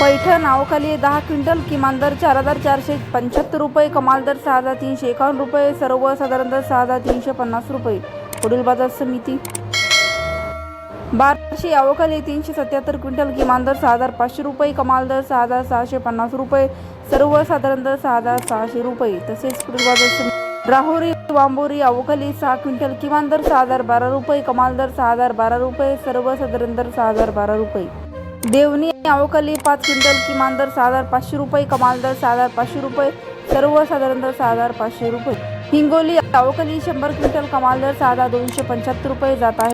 पैठण नावाखाली दहा क्विंटल किमान दर चार हजार चारशे पंच्याहत्तर रुपये कमाल दर सहा हजार तीनशे एकावन्न रुपये सर्वसाधारण दर सहा हजार तीनशे पन्नास रुपये. पुढील बाजार समिती. बाराशे यावखाली तीनशे सत्याहत्तर क्विंटल किमान दर सहा हजार पाचशे रुपये कमाल दर सहा हजार सहाशे पन्नास रुपये सर्वसाधारण दर सहा हजार सहाशे रुपये. तसेच पुढील बाजार समिती. राहुरी वांबोरी अवखाली सहा क्विंटल किमान दर सहा हजार बारा रुपये कमाल दर सहा हजार बारा रुपये सर्वसाधारण दर सहा हजार बारा रुपये. देवणी अवकाली पाच क्विंटल किमान दर सहा हजार पाचशे रुपये कमाल दर सहा हजार पाचशे रुपये सर्वसाधारण दर सहा हजार पाचशे रुपये. हिंगोली अवकाली शंभर क्विंटल कमाल दर सहा हजार दोनशे पंच्याहत्तर रुपये जात आहे.